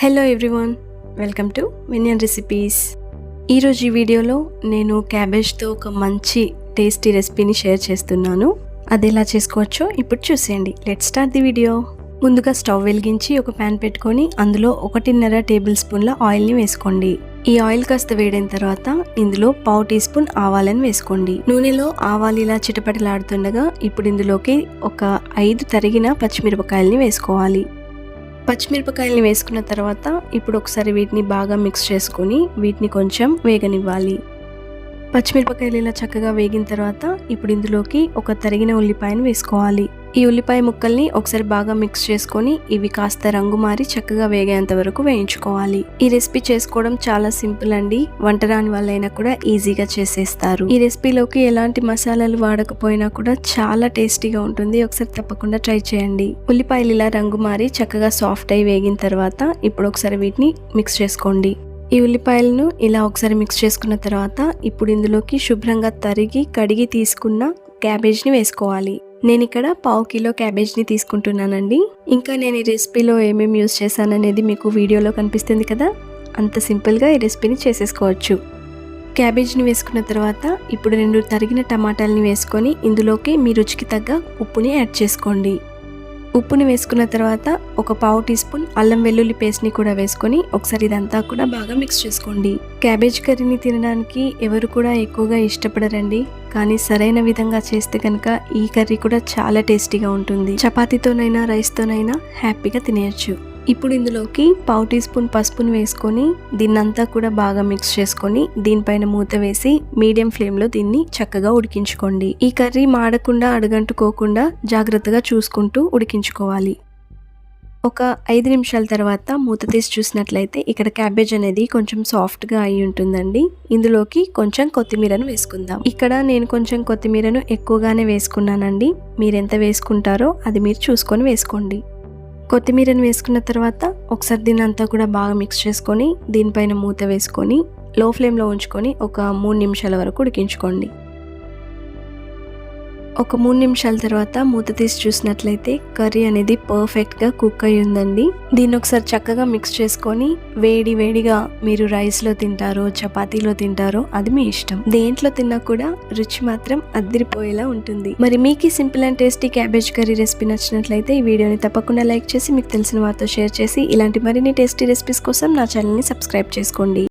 Hello everyone welcome to minion recipes ఈరోజు ఈ వీడియోలో నేను క్యాబేజ్తో ఒక మంచి టేస్టీ రెసిపీని షేర్ చేస్తున్నాను. అది ఎలా చేసుకోవచ్చో ఇప్పుడు చూసేయండి. లెట్ స్టార్ట్ ది వీడియో ముందుగా స్టవ్ వెలిగించి ఒక ప్యాన్ పెట్టుకొని అందులో ఒకటిన్నర టేబుల్ స్పూన్ల ఆయిల్ని వేసుకోండి. ఈ ఆయిల్ కాస్త వేడైన తర్వాత ఇందులో పావు టీ స్పూన్ ఆవాలని వేసుకోండి. నూనెలో ఆవాలు ఇలా చిటపటలాడుతుండగా ఇప్పుడు ఇందులోకి ఒక ఐదు తరిగిన పచ్చిమిరపకాయల్ని వేసుకోవాలి. పచ్చిమిరపకాయలని వేసుకున్న తర్వాత ఇప్పుడు ఒకసారి వీటిని బాగా మిక్స్ చేసుకొని వీటిని కొంచెం వేగనివ్వాలి. పచ్చిమిరపకాయలు ఇలా చక్కగా వేగిన తర్వాత ఇప్పుడు ఇందులోకి ఒక తరిగిన ఉల్లిపాయను వేసుకోవాలి. ఈ ఉల్లిపాయ ముక్కల్ని ఒకసారి బాగా మిక్స్ చేసుకొని ఇవి కాస్త రంగు మారి చక్కగా వేగేంత వరకు వేయించుకోవాలి. ఈ రెసిపీ చేసుకోవడం చాలా సింపుల్ అండి. వంట రాని వాళ్ళైనా కూడా ఈజీగా చేసేస్తారు. ఈ రెసిపీలోకి ఎలాంటి మసాలాలు వాడకపోయినా కూడా చాలా టేస్టీగా ఉంటుంది. ఒకసారి తప్పకుండా ట్రై చేయండి. ఉల్లిపాయలు ఇలా రంగు మారి చక్కగా సాఫ్ట్ అయి వేగిన తర్వాత ఇప్పుడు ఒకసారి వీటిని మిక్స్ చేసుకోండి. ఈ ఉల్లిపాయలను ఇలా ఒకసారి మిక్స్ చేసుకున్న తర్వాత ఇప్పుడు ఇందులోకి శుభ్రంగా తరిగి కడిగి తీసుకున్న క్యాబేజ్ని వేసుకోవాలి. నేను ఇక్కడ పావు కిలో క్యాబేజ్ని తీసుకుంటున్నానండి. ఇంకా నేను ఈ రెసిపీలో ఏమేమి యూస్ చేశాననేది మీకు వీడియోలో కనిపిస్తుంది కదా? అంత సింపుల్గా ఈ రెసిపీని చేసేసుకోవచ్చు. క్యాబేజ్ని వేసుకున్న తర్వాత ఇప్పుడు రెండు తరిగిన టమాటాలని వేసుకొని ఇందులోకి మీ రుచికి తగ్గ ఉప్పుని యాడ్ చేసుకోండి. ఉప్పుని వేసుకున్న తర్వాత ఒక పావు టీ స్పూన్ అల్లం వెల్లుల్లి పేస్ట్ని కూడా వేసుకొని ఒకసారి ఇదంతా కూడా బాగా మిక్స్ చేసుకోండి. క్యాబేజ్ కర్రీని తినడానికి ఎవరు కూడా ఎక్కువగా ఇష్టపడరండి. కానీ సరైన విధంగా చేస్తే కనుక ఈ కర్రీ కూడా చాలా టేస్టీగా ఉంటుంది. చపాతీతోనైనా రైస్తోనైనా హ్యాపీగా తినేయచ్చు. ఇప్పుడు ఇందులోకి పావు టీ స్పూన్ పసుపుని వేసుకొని దీన్నంతా కూడా బాగా మిక్స్ చేసుకొని దీనిపైన మూత వేసి మీడియం ఫ్లేమ్లో దీన్ని చక్కగా ఉడికించుకోండి. ఈ కర్రీ మాడకుండా అడుగంటుకోకుండా జాగ్రత్తగా చూసుకుంటూ ఉడికించుకోవాలి. ఒక ఐదు నిమిషాల తర్వాత మూత తీసి చూసినట్లయితే ఇక్కడ క్యాబేజ్ అనేది కొంచెం సాఫ్ట్గా అయి ఉంటుందండి. ఇందులోకి కొంచెం కొత్తిమీరను వేసుకుందాం. ఇక్కడ నేను కొంచెం కొత్తిమీరను ఎక్కువగానే వేసుకున్నానండి. మీరు ఎంత వేసుకుంటారో అది మీరు చూసుకొని వేసుకోండి. కొత్తిమీరను వేసుకున్న తర్వాత ఒకసారి దీని అంతా కూడా బాగా మిక్స్ చేసుకొని దీనిపైన మూత వేసుకొని లో ఫ్లేమ్లో ఉంచుకొని ఒక మూడు నిమిషాల వరకు ఉడికించుకోండి. ఒక మూడు నిమిషాల తర్వాత మూత తీసి చూసినట్లయితే కర్రీ అనేది పర్ఫెక్ట్గా కుక్ అయి ఉందండి. దీన్ని ఒకసారి చక్కగా మిక్స్ చేసుకొని వేడి వేడిగా మీరు రైస్లో తింటారో చపాతీలో తింటారో అది మీ ఇష్టం. దేంట్లో తిన్నా కూడా రుచి మాత్రం అద్దరిపోయేలా ఉంటుంది. మరి మీకు simple and tasty cabbage curry recipe నచ్చినట్లయితే ఈ వీడియోని తప్పకుండా లైక్ చేసి మీకు తెలిసిన వారితో షేర్ చేసి ఇలాంటి మరిన్ని టేస్టీ రెసిపీస్ కోసం నా ఛానల్ని సబ్స్క్రైబ్ చేసుకోండి.